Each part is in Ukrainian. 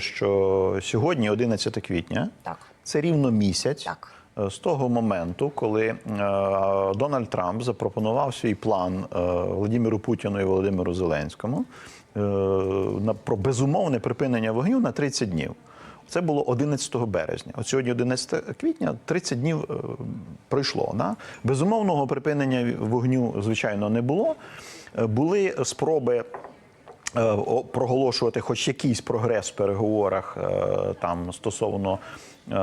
що сьогодні, 11 квітня, Так. це рівно місяць Так. е, з того моменту, коли е, Дональд Трамп запропонував свій план е, Володимиру Путіну і Володимиру Зеленському е, на про безумовне припинення вогню на 30 днів. Це було 11 березня. От сьогодні, 11 квітня, 30 днів е, пройшло. Да? Безумовного припинення вогню, звичайно, не було. Були спроби проголошувати хоч якийсь прогрес в переговорах е, там стосовно е,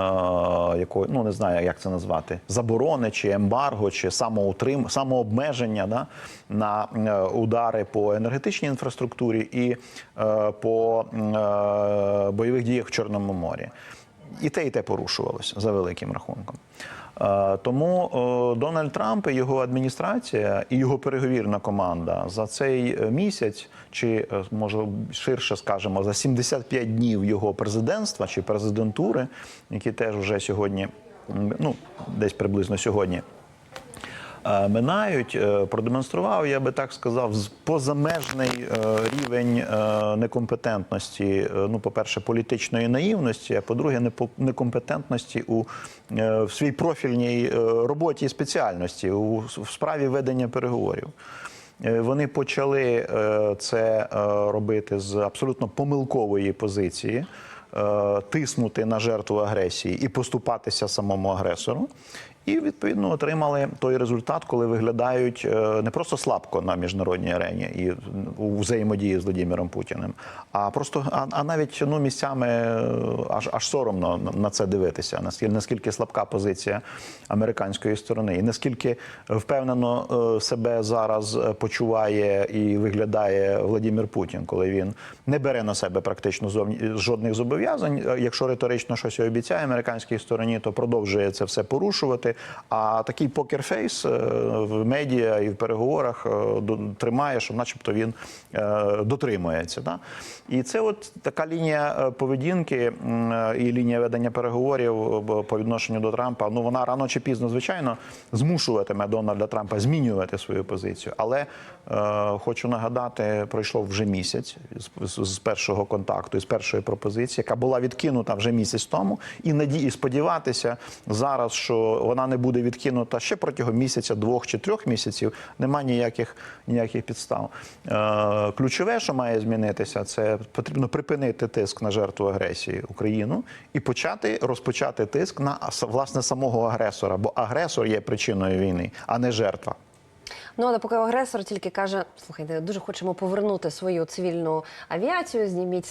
якої, ну не знаю, як це назвати, заборони чи ембарго, чи самоутрим, самообмеження да, на е, удари по енергетичній інфраструктурі і е, по е, бойових діях в Чорному морі. І те, і те порушувалося за великим рахунком. Е, Тому Дональд Трамп і його адміністрація і його переговірна команда за цей е, місяць, чи е, може ширше скажемо, за 75 днів його президентства чи президентури, які теж вже сьогодні, ну десь приблизно сьогодні. Е, Минають, е, продемонстрував, я би так сказав, позамежний е, рівень некомпетентності. Ну, по-перше, політичної наївності, а по-друге, некомпетентності у в своїй профільній роботі і спеціальності у в справі ведення переговорів. Вони почали це робити з абсолютно помилкової позиції. Тиснути на жертву агресії і поступатися самому агресору, і відповідно отримали той результат, коли виглядають е, не просто слабко на міжнародній арені і у взаємодії з Владимиром Путіним, а просто а, а навіть ну місцями е, аж аж соромно на- це дивитися. Наскільки наскільки слабка позиція американської сторони, і наскільки впевнено е, себе зараз почуває і виглядає Владимир Путін, коли він не бере на себе практично зовні жодних зобов'язань. Якщо риторично щось обіцяє американській стороні, то продовжує це все порушувати. А такий покерфейс е, в медіа і в переговорах е, тримає, що, начебто, він е, дотримується. Да? І це от така лінія поведінки і лінія ведення переговорів по відношенню до Трампа. Ну вона рано чи пізно, звичайно, змушуватиме Дональда Трампа змінювати свою позицію. Але хочу нагадати, пройшов вже місяць з першого контакту, з першої пропозиції, яка була відкинута вже місяць тому, і надії сподіватися зараз, що вона не буде відкинута ще протягом місяця, двох чи трьох місяців. Нема ніяких ніяких підстав. Е, ключове, що має змінитися, це потрібно припинити тиск на жертву агресії Україну і почати розпочати тиск на власне самого агресора, бо агресор є причиною війни, а не жертва. Ну але поки агресор тільки каже: слухайте, дуже хочемо повернути свою цивільну авіацію, зніміть